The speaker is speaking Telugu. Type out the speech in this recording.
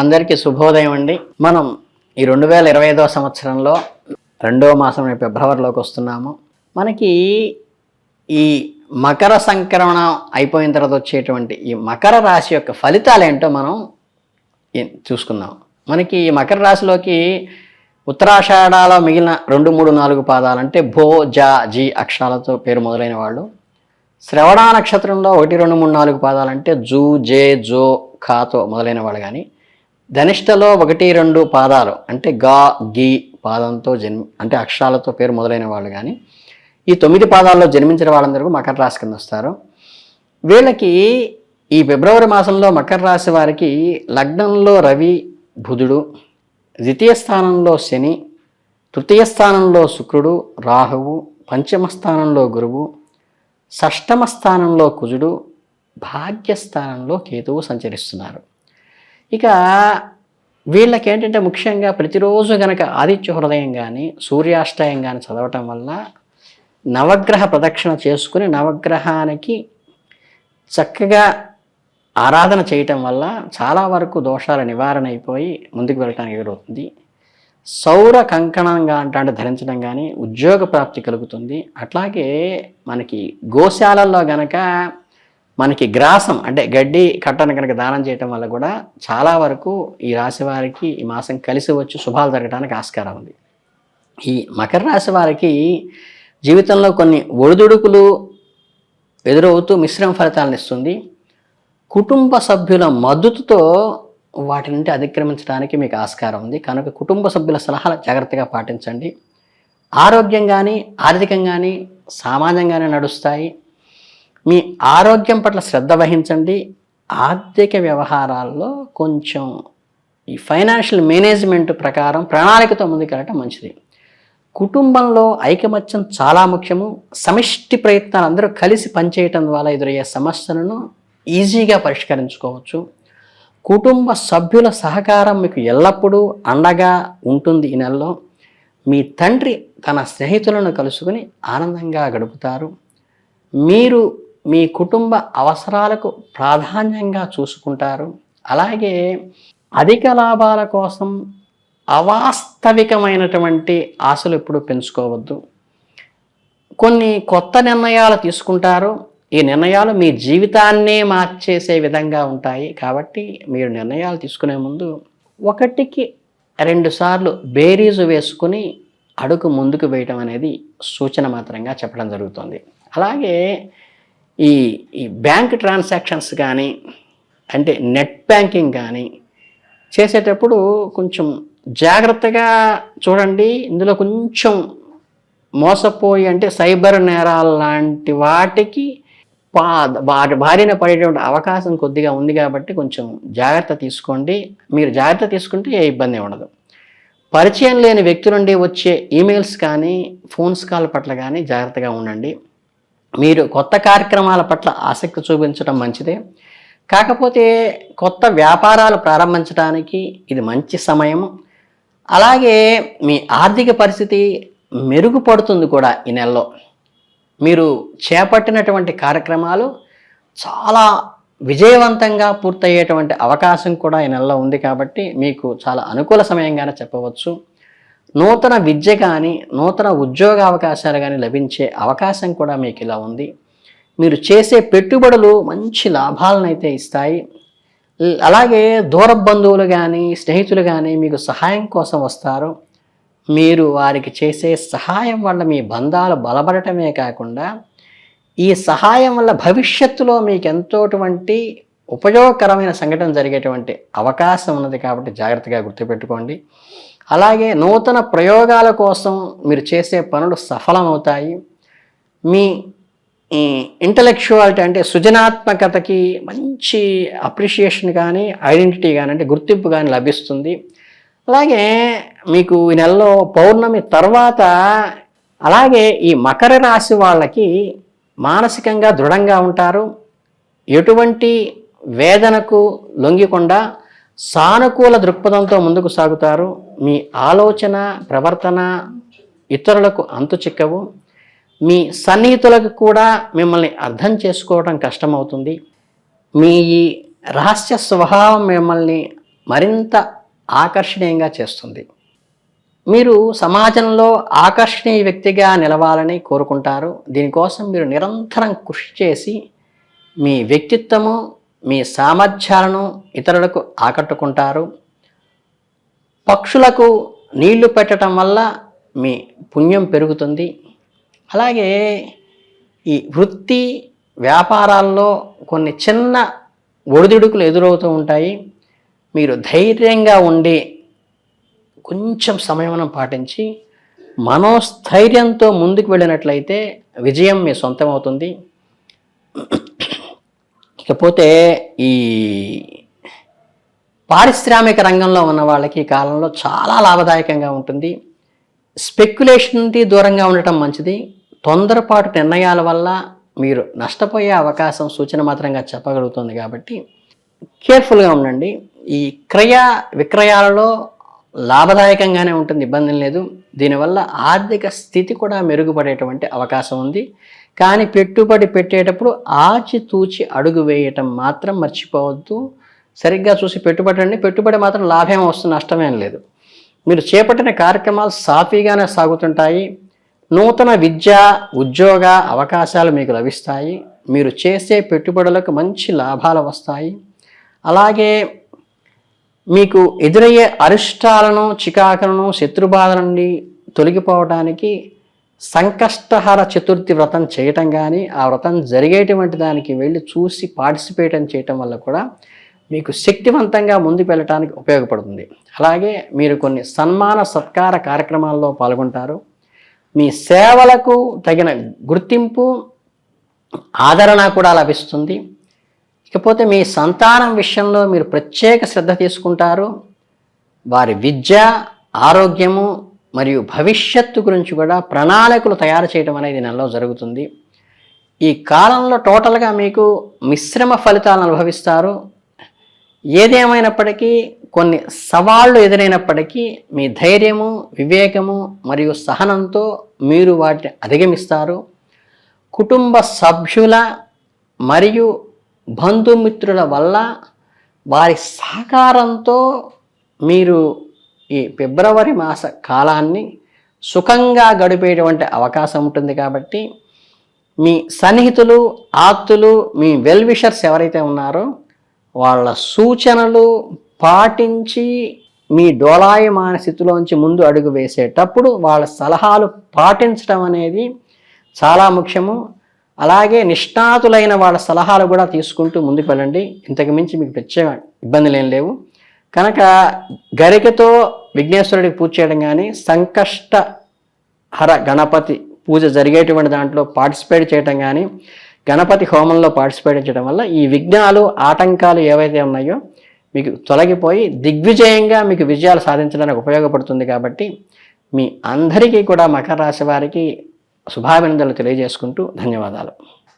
అందరికీ శుభోదయం అండి. మనం ఈ రెండు వేల ఇరవై ఐదవ సంవత్సరంలో రెండవ మాసం ఫిబ్రవరిలోకి వస్తున్నాము. మనకి ఈ మకర సంక్రమణం అయిపోయిన తర్వాత వచ్చేటువంటి ఈ మకర రాశి యొక్క ఫలితాలు ఏంటో మనం చూసుకుందాం. మనకి ఈ మకర రాశిలోకి ఉత్తరాషాఢాలో మిగిలిన రెండు మూడు నాలుగు పాదాలు అంటే భో జా జీ అక్షరాలతో పేరు మొదలైన వాళ్ళు. శ్రవణ నక్షత్రంలో ఒకటి రెండు మూడు నాలుగు పాదాలు అంటే జూ జే జో ఖాతో మొదలైన వాళ్ళు కానీ ధనిష్టలో ఒకటి రెండు పాదాలు అంటే గా గి పాదంతో జన్మ అంటే అక్షరాలతో పేరు మొదలైన వాళ్ళు కానీ ఈ తొమ్మిది పాదాల్లో జన్మించిన వాళ్ళందరూ మకర రాశి కింద వస్తారు. వీళ్ళకి ఈ ఫిబ్రవరి మాసంలో మకర రాశి వారికి లగ్నంలో రవి బుధుడు ద్వితీయ స్థానంలో శని తృతీయ స్థానంలో శుక్రుడు రాహువు పంచమ స్థానంలో గురువు షష్టమ స్థానంలో కుజుడు భాగ్యస్థానంలో కేతువు సంచరిస్తున్నారు. ఇక వీళ్ళకి ఏంటంటే ముఖ్యంగా ప్రతిరోజు గనక ఆదిత్య హృదయం కానీ సూర్యాష్టయం కానీ చదవటం వల్ల నవగ్రహ ప్రదక్షిణ చేసుకుని నవగ్రహానికి చక్కగా ఆరాధన చేయటం వల్ల చాలా వరకు దోషాల నివారణ అయిపోయి ముందుకు వెళ్ళటానికి ఎదురవుతుంది. సౌర కంకణంగా అంటే ధరించడం కానీ ఉద్యోగ ప్రాప్తి కలుగుతుంది. అట్లాగే మనకి గోశాలల్లో గనక మనకి గ్రాసం అంటే గడ్డి కట్టను కనుక దానం చేయటం వల్ల కూడా చాలా వరకు ఈ రాశి వారికి ఈ మాసం కలిసి వచ్చి శుభాలు జరగడానికి ఆస్కారం ఉంది. ఈ మకర రాశి వారికి జీవితంలో కొన్ని ఒడిదుడుకులు ఎదురవుతూ మిశ్రమ ఫలితాలను ఇస్తుంది. కుటుంబ సభ్యుల మద్దతుతో వాటి నుండి అతిక్రమించడానికి మీకు ఆస్కారం ఉంది. కనుక కుటుంబ సభ్యుల సలహాలు జాగ్రత్తగా పాటించండి. ఆరోగ్యం కానీ ఆర్థికంగా కానీ సామాన్యంగానే నడుస్తాయి. మీ ఆరోగ్యం పట్ల శ్రద్ధ వహించండి. ఆర్థిక వ్యవహారాల్లో కొంచెం ఈ ఫైనాన్షియల్ మేనేజ్మెంట్ ప్రకారం ప్రణాళికతో ముందుకెళ్ళటం మంచిది. కుటుంబంలో ఐకమత్యం చాలా ముఖ్యము. సమిష్టి ప్రయత్నాలు అందరూ కలిసి పనిచేయటం ద్వారా ఎదురయ్యే సమస్యలను ఈజీగా పరిష్కరించుకోవచ్చు. కుటుంబ సభ్యుల సహకారం మీకు ఎల్లప్పుడూ అండగా ఉంటుంది ఈ నెలలో. మీ తండ్రి తన స్నేహితులను కలుసుకుని ఆనందంగా గడుపుతారు. మీరు మీ కుటుంబ అవసరాలకు ప్రాధాన్యంగా చూసుకుంటారు. అలాగే అధిక లాభాల కోసం అవాస్తవికమైనటువంటి ఆశలు ఎప్పుడు పెంచుకోవద్దు. కొన్ని కొత్త నిర్ణయాలు తీసుకుంటారు. ఈ నిర్ణయాలు మీ జీవితాన్నే మార్చేసే విధంగా ఉంటాయి. కాబట్టి మీరు నిర్ణయాలు తీసుకునే ముందు ఒకటికి రెండుసార్లు బేరీజు వేసుకుని అడుగు ముందుకు వేయటం అనేది సూచన మాత్రంగా చెప్పడం జరుగుతుంది. అలాగే ఈ ఈ బ్యాంక్ ట్రాన్సాక్షన్స్ కానీ అంటే నెట్ బ్యాంకింగ్ కానీ చేసేటప్పుడు కొంచెం జాగ్రత్తగా చూడండి. ఇందులో కొంచెం మోసపోయి అంటే సైబర్ నేరాలు లాంటి వాటికి పా బారిన పడేటువంటి అవకాశం కొద్దిగా ఉంది కాబట్టి కొంచెం జాగ్రత్త తీసుకోండి. మీరు జాగ్రత్త తీసుకుంటే ఏ ఇబ్బంది ఉండదు. పరిచయం లేని వ్యక్తుల నుండి వచ్చే ఈమెయిల్స్ కానీ ఫోన్స్ కాల్ పట్ల కానీ జాగ్రత్తగా ఉండండి. మీరు కొత్త కార్యక్రమాల పట్ల ఆసక్తి చూపించడం మంచిదే. కాకపోతే కొత్త వ్యాపారాలు ప్రారంభించడానికి ఇది మంచి సమయం. అలాగే మీ ఆర్థిక పరిస్థితి మెరుగుపడుతుంది కూడా ఈ నెలలో. మీరు చేపట్టినటువంటి కార్యక్రమాలు చాలా విజయవంతంగా పూర్తయ్యేటువంటి అవకాశం కూడా ఈ నెలలో ఉంది కాబట్టి మీకు చాలా అనుకూల సమయంగానే చెప్పవచ్చు. నూతన విద్య కానీ నూతన ఉద్యోగ అవకాశాలు కానీ లభించే అవకాశం కూడా మీకు ఇలా ఉంది. మీరు చేసే పెట్టుబడులు మంచి లాభాలను అయితే ఇస్తాయి. అలాగే దూర బంధువులు కానీ స్నేహితులు కానీ మీకు సహాయం కోసం వస్తారు. మీరు వారికి చేసే సహాయం వల్ల మీ బంధాలు బలపడటమే కాకుండా ఈ సహాయం వల్ల భవిష్యత్తులో మీకు ఎంతోటువంటి ఉపయోగకరమైన సంఘటన జరిగేటువంటి అవకాశం ఉన్నది కాబట్టి జాగ్రత్తగా గుర్తుపెట్టుకోండి. అలాగే నూతన ప్రయోగాల కోసం మీరు చేసే పనులు సఫలమవుతాయి. మీ ఇంటలెక్చువాలిటీ అంటే సృజనాత్మకతకి మంచి అప్రిషియేషన్ కానీ ఐడెంటిటీ కానీ అంటే గుర్తింపు కానీ లభిస్తుంది. అలాగే మీకు ఈ నెలలో పౌర్ణమి తర్వాత అలాగే ఈ మకర రాశి వాళ్ళకి మానసికంగా దృఢంగా ఉంటారు. ఎటువంటి వేదనకు లొంగికుండా సానుకూల దృక్పథంతో ముందుకు సాగుతారు. మీ ఆలోచన ప్రవర్తన ఇతరులకు అంతు చిక్కవు. మీ సన్నిహితులకు కూడా మిమ్మల్ని అర్థం చేసుకోవడం కష్టమవుతుంది. మీ ఈ రహస్య స్వభావం మిమ్మల్ని మరింత ఆకర్షణీయంగా చేస్తుంది. మీరు సమాజంలో ఆకర్షణీయ వ్యక్తిగా నిలవాలని కోరుకుంటారు. దీనికోసం మీరు నిరంతరం కృషి చేసి మీ వ్యక్తిత్వము మీ సామర్థ్యాలను ఇతరులకు ఆకట్టుకుంటారు. పక్షులకు నీళ్ళు పెట్టడం వల్ల మీ పుణ్యం పెరుగుతుంది. అలాగే ఈ వృత్తి వ్యాపారాల్లో కొన్ని చిన్న ఒడిదుడుకులు ఎదురవుతూ ఉంటాయి. మీరు ధైర్యంగా ఉండి కొంచెం సంయమనం పాటించి మనోస్థైర్యంతో ముందుకు వెళ్ళినట్లయితే విజయం మీ సొంతం అవుతుంది ఇకపోతే ఈ పారిశ్రామిక రంగంలో ఉన్న వాళ్ళకి ఈ కాలంలో చాలా లాభదాయకంగా ఉంటుంది. స్పెక్యులేషన్కి దూరంగా ఉండటం మంచిది. తొందరపాటు నిర్ణయాల వల్ల మీరు నష్టపోయే అవకాశం సూచన మాత్రంగా చెప్పగలుగుతుంది కాబట్టి కేర్ఫుల్గా ఉండండి. ఈ క్రయ విక్రయాలలో లాభదాయకంగానే ఉంటుంది ఇబ్బంది లేదు. దీనివల్ల ఆర్థిక స్థితి కూడా మెరుగుపడేటువంటి అవకాశం ఉంది. కానీ పెట్టుబడి పెట్టేటప్పుడు ఆచితూచి అడుగు వేయటం మాత్రం మర్చిపోవద్దు. సరిగ్గా చూసి పెట్టుబడి పెట్టుబడి మాత్రం లాభం వస్తుంది నష్టమేం లేదు. మీరు చేపట్టిన కార్యక్రమాలు సాఫీగానే సాగుతుంటాయి. నూతన విద్య ఉద్యోగ అవకాశాలు మీకు లభిస్తాయి. మీరు చేసే పెట్టుబడులకు మంచి లాభాలు వస్తాయి. అలాగే మీకు ఎదురయ్యే అరిష్టాలను చికాకులను శత్రుబాధ నుండి తొలగిపోవడానికి సంకష్టహర చతుర్థి వ్రతం చేయటం కానీ ఆ వ్రతం జరిగేటువంటి దానికి వెళ్ళి చూసి పార్టిసిపేట్ చేయటం వల్ల కూడా మీకు శక్తివంతంగా ముందుకు వెళ్ళటానికి ఉపయోగపడుతుంది. అలాగే మీరు కొన్ని సన్మాన సత్కార కార్యక్రమాల్లో పాల్గొంటారు. మీ సేవలకు తగిన గుర్తింపు ఆదరణ కూడా లభిస్తుంది. ఇకపోతే మీ సంతానం విషయంలో మీరు ప్రత్యేక శ్రద్ధ తీసుకుంటారు. వారి విద్య ఆరోగ్యము మరియు భవిష్యత్తు గురించి కూడా ప్రణాళికలు తయారు చేయడం అనేది నెలలో జరుగుతుంది. ఈ కాలంలో టోటల్గా మీకు మిశ్రమ ఫలితాలను అనుభవిస్తారు. ఏదేమైనప్పటికీ కొన్ని సవాళ్ళు ఎదురైనప్పటికీ మీ ధైర్యము వివేకము మరియు సహనంతో మీరు వాటిని అధిగమిస్తారు. కుటుంబ సభ్యుల మరియు బంధుమిత్రుల వల్ల వారి సహకారంతో మీరు ఈ ఫిబ్రవరి మాస కాలాన్ని సుఖంగా గడిపేటువంటి అవకాశం ఉంటుంది కాబట్టి మీ సన్నిహితులు ఆప్తులు మీ వెల్ విషర్స్ ఎవరైతే ఉన్నారో వాళ్ళ సూచనలు పాటించి మీ డోలాయమాన స్థితిలోంచి ముందు అడుగు వేసేటప్పుడు వాళ్ళ సలహాలు పాటించడం అనేది చాలా ముఖ్యము. అలాగే నిష్ణాతులైన వాళ్ళ సలహాలు కూడా తీసుకుంటూ ముందుకు వెళ్ళండి. ఇంతకు మించి మీకు ప్రత్యేక ఇబ్బందులు ఏం లేవు. కనుక గరికతో విఘ్నేశ్వరుడికి పూజ చేయడం కానీ సంకష్ట హర గణపతి పూజ జరిగేటువంటి దాంట్లో పార్టిసిపేట్ చేయటం కానీ గణపతి హోమంలో పార్టిసిపేట్ చేయడం వల్ల ఈ విఘ్నాలు ఆటంకాలు ఏవైతే ఉన్నాయో మీకు తొలగిపోయి దిగ్విజయంగా మీకు విజయాలు సాధించడానికి ఉపయోగపడుతుంది కాబట్టి మీ అందరికీ కూడా మకర రాశి వారికి శుభాభినందనలు తెలియజేసుకుంటూ ధన్యవాదాలు.